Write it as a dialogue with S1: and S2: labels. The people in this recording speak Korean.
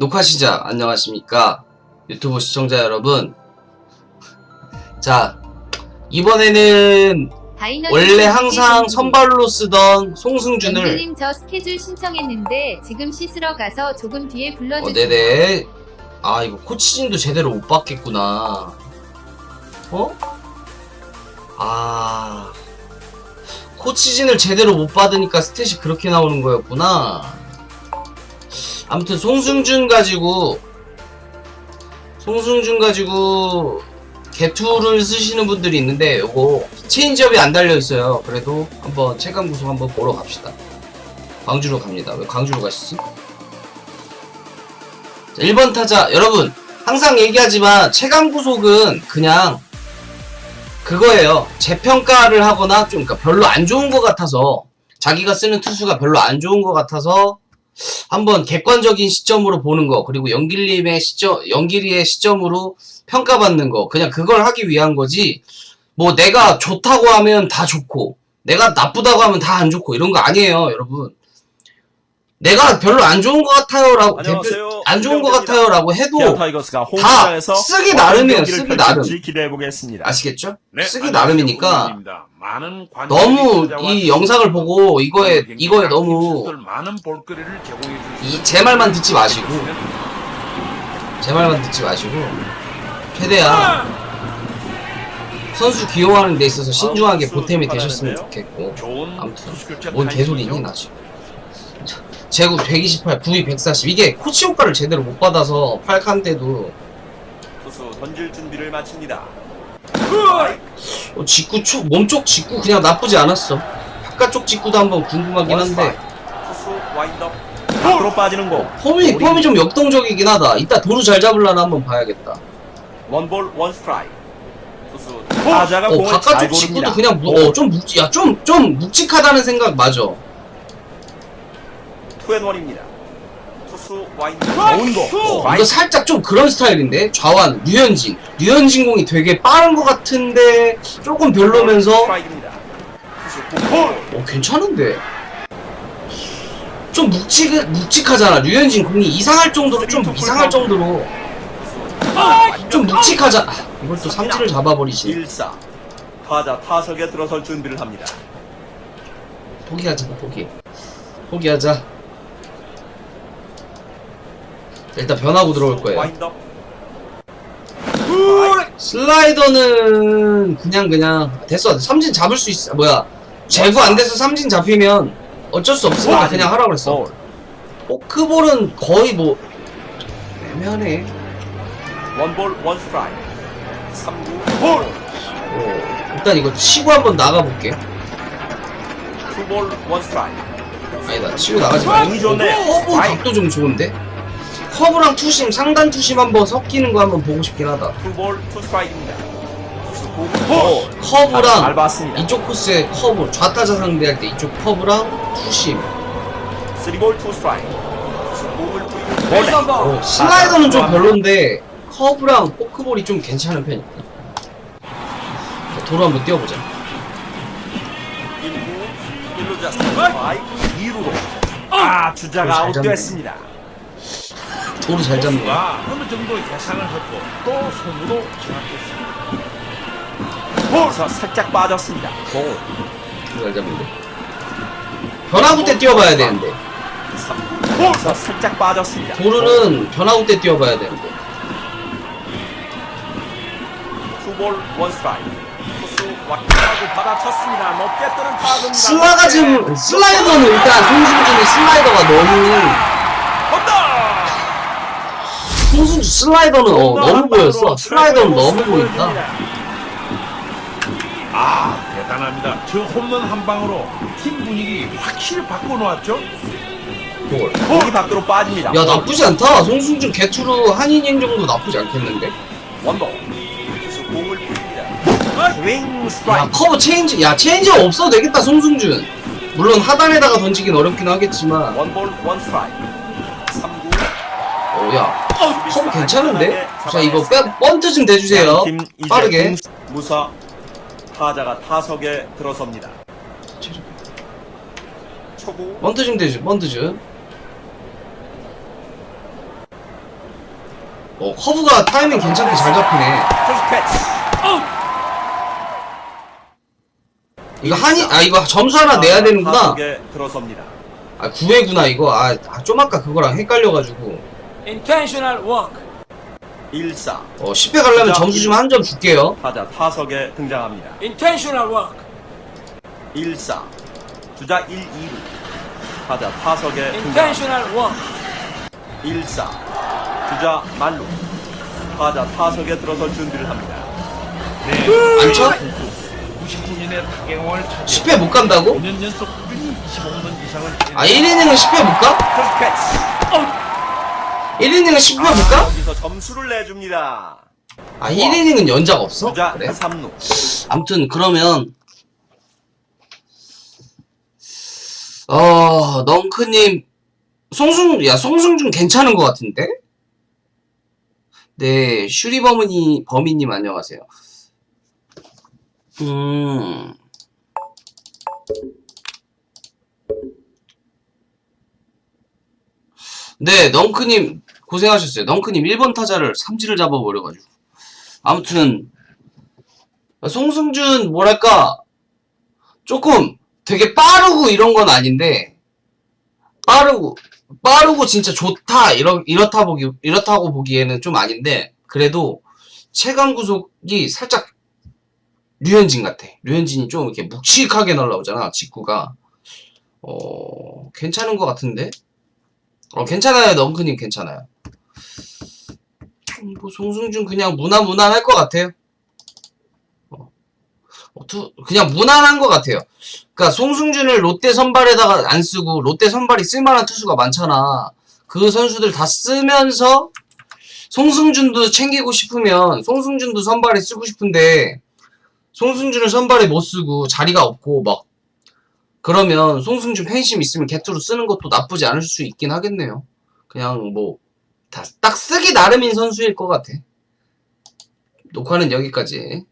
S1: 녹화 시작 안녕하십니까? 유튜브 시청자 여러분. 자 이번에는 원래 항상 선발로 쓰던 송승준을
S2: 연주님 저 스케줄 신청했는데 지금 씻으러 가서 조금 뒤에
S1: 어,
S2: 불러주세요.
S1: 네네. 아 이거 코치진도 제대로 못 받겠구나. 어? 아 코치진을 제대로 못 받으니까 스탯이 그렇게 나오는 거였구나 아무튼 송승준 가지고 송승준 가지고 개투를 쓰시는 분들이 있는데 요거 체인지업이 안 달려 있어요. 그래도 한번 체감 구속 한번 보러 갑시다. 광주로 갑니다. 왜 광주로 가시지? 자, 1번 타자. 여러분 항상 얘기하지만 체감 구속은 그냥 그거예요. 재평가를 하거나 좀 그러니까 별로 안 좋은 것 같아서 자기가 쓰는 투수가 별로 안 좋은 것 같아서 한번 객관적인 시점으로 보는 거 그리고 연길님의 시점 연길이의 시점으로 평가받는 거 그냥 그걸 하기 위한 거지. 뭐 내가 좋다고 하면 다 좋고 내가 나쁘다고 하면 다 안 좋고 이런 거 아니에요 여러분 내가 별로 안 좋은 것 같아요라고
S3: 안녕하세요.
S1: 안 좋은 것. 같아요라고 해도
S3: 기아 타이거스가 홈장에서
S1: 쓰기 나름이에요, 쓰기 나름.
S3: 기대해 보겠습니다.
S1: 아시겠죠?
S4: 네,
S1: 쓰기
S4: 안녕하세요.
S1: 나름이니까.
S4: 많은
S1: 너무
S4: 찾아와
S1: 이 영상을 보고 이거에
S4: 굉장히
S1: 이거에 너무
S4: 선수들 많은 볼거리를 제공해
S1: 이제 말만 듣지 마시고 제 말만 듣지 마시고 최대한 선수 기용하는 데 있어서 신중하게 보탬이 되셨으면 좋겠고
S4: 좋은
S1: 아무튼
S4: 교체
S1: 뭔 개소리니 나 지금 제구 128, 9위 140 이게 코치 효과를 제대로 못 받아서 8칸 때도
S3: 투수 던질 준비를 마칩니다.
S1: 어, 직구 쪽 몸쪽 직구 그냥 나쁘지 않았어 바깥쪽 직구도 한번 궁금하긴 한데
S3: 투수 와인드업 밖으로 빠지는 공.
S1: 폼이 폼이 좀 역동적이긴 하다 이따 도루 잘 잡으려나 한번 봐야겠다
S3: 원볼 원 스트라이크. 투수 타자가
S1: 어,
S3: 공을 잘
S1: 바깥쪽 직구도
S3: 고릅니다.
S1: 그냥 무, 어, 좀 묵직, 야, 좀, 좀 묵직하다는 생각 맞아.
S3: 투앤원입니다. 투수 공.
S1: 어, 이거 살짝 좀 그런 스타일인데? 좌완, 류현진. 류현진 공이 되게 빠른 것 같은데, 조금 별로면서. 어, 괜찮은데? 좀 묵직, 묵직하잖아. 류현진 공이 이상할 정도로, 좀 이상할 정도로, 좀 묵직하자. 아, 이걸 또 삼진을 잡아버리지.
S3: 1사. 타자 타석에 들어설 준비를 합니다.
S1: 포기하자, 포기. 포기하자. 일단 변하고 들어올 거예요. 슬라이더는 그냥 그냥 됐어. 삼진 잡을 수 있어. 뭐야. 제구 안 돼서 삼진 잡히면 어쩔 수 없으니까 그냥 하라고 그랬어.
S3: 볼.
S1: 포크볼은 거의 뭐 애매하네
S3: 원볼 원 스트라이크. 3구.
S1: 어, 일단 이거 치고 한번 나가볼게.
S3: 투볼 원 스트라이크.
S1: 아니다. 치고 나가지 말고
S3: 공이 좋네.
S1: 커브
S3: 아이.
S1: 각도 좀 좋은데 커브랑 투심 상단 투심 한번 섞이는 거 한번 보고 싶긴 하다
S3: 투볼 투 스트라이크입니다. 투수 공.
S1: 커브랑
S3: 잘 봤습니다.
S1: 이쪽 코스의 커브 좌타자 상대할 때 이쪽 커브랑 투심
S3: 쓰리볼 투 스트라이크. 투수 공을 뿌리고
S1: 어, 슬라이더는 좀 별론데 커브랑 포크볼이 좀 괜찮은 편이야. 자, 도로 한번 뛰어보자.
S3: 1구 1루 자스 스트라이크 2루로 아 주자가
S1: 잘 잡네.
S3: 아웃됐습니다.
S1: 도로 잘 잡는 거야.
S4: 가 어느 정도 예상을 했고 또 손으로 정확했습니다.
S3: 볼서 살짝 빠졌습니다. 공
S1: 도로 잘 잡는데. 변화구 때 뛰어봐야 되는데.
S3: 3구 볼서 살짝 빠졌습니다.
S1: 도루는 변화구 때 뛰어봐야 되는데.
S3: 투볼 원 스트라이크. 투수 왁하고 받아쳤습니다. 높게 뜨는 타구입니다.
S1: 슬라가 좀,
S3: 높게.
S1: 슬라이더는 일단 송승준의 슬라이더가 너무, 송승준 슬라이더는 어, 너무 보였어. 슬라이더는 너무 보인다.
S4: 아 대단합니다. 저 홈런 한 방으로 팀 분위기 확실히 바꿔놓았죠.
S1: 볼.
S3: 공이 밖으로 빠집니다.
S1: 야, 나쁘지 않다. 송승준 개투루 한이닝 정도 나쁘지 않겠는데?
S3: 공을 뿌립니다. 스윙
S1: 야,
S3: 스트라이크.
S1: 커브 체인지, 야, 체인지 없어도 되겠다, 송승준. 물론 하단에다가 던지긴 어렵긴 하겠지만,
S3: 원볼 원 스트라이크. 3구
S1: 어, 야, 커브 괜찮은데? 자, 이거 빼, 번트 좀 대주세요.
S3: 양팀 이제
S1: 빠르게.
S3: 공수- 무사 타자가 타석에 들어섭니다. 초구
S1: 번트 좀 대주, 번트 좀. 어, 커브가 타이밍 괜찮게 잘 잡히네.
S3: 투수 캐치.
S1: 이거 한이, 아, 이거 점수 하나 내야 되는구나.
S3: 타석에 들어섭니다.
S1: 아, 9회구나, 이거. 아, 아, 좀 아까 그거랑 헷갈려가지고.
S5: Intentional walk.
S3: 1사.
S1: 어, 10회 가려면 점수 좀 한 점 줄게요.
S3: 타자 타석에 등장합니다.
S5: Intentional walk.
S3: 1사. 주자 1, 2루. 타자 타석에 등장합니다.
S5: Intentional walk.
S3: 1사. 주자 만루. 타자 타석에 들어설 준비를 합니다.
S4: 네.
S1: 안 쳐?
S4: 99년 의 타경을 차지.
S1: 10회 못 간다고?
S4: 5년 연속 꾸준히 25홈런 이상을
S1: 아, 1이닝은 10회 못 가? 1이닝은 10회 못 가?
S3: 여기서 점수를 내줍니다.
S1: 아, 1이닝은 연장 없어?
S3: 주자
S1: 그래?
S3: 3루.
S1: 아무튼, 그러면. 어, 넝크님, 송승, 야, 송승준 괜찮은 것 같은데? 네, 슈리버머니, 범이님 안녕하세요. 음. 네, 넝크님, 고생하셨어요. 넝크님 1번 타자를 삼지를 잡아버려가지고. 아무튼, 송승준, 뭐랄까, 조금 되게 빠르고 이런 건 아닌데, 빠르고, 빠르고 진짜 좋다, 이러, 이렇다 보기, 이렇다고 보기에는 좀 아닌데, 그래도 체감 구속이 살짝 류현진 같아. 류현진이 좀 이렇게 묵직하게 날라오잖아, 직구가. 어, 괜찮은 것 같은데? 어, 괜찮아요, 넝크님 괜찮아요. 음, 뭐, 송승준 그냥 무난 무난할 것 같아요. 어, 투- 그냥 무난한 것 같아요. 그러니까 송승준을 롯데 선발에다가 안 쓰고 롯데 선발이 쓸만한 투수가 많잖아. 그 선수들 다 쓰면서 송승준도 챙기고 싶으면 송승준도 선발에 쓰고 싶은데 송승준을 선발에 못 쓰고 자리가 없고 막 그러면 송승준 팬심 있으면 개투로 쓰는 것도 나쁘지 않을 수 있긴 하겠네요. 그냥 뭐 다 딱 쓰기 나름인 선수일 것 같아. 녹화는 여기까지.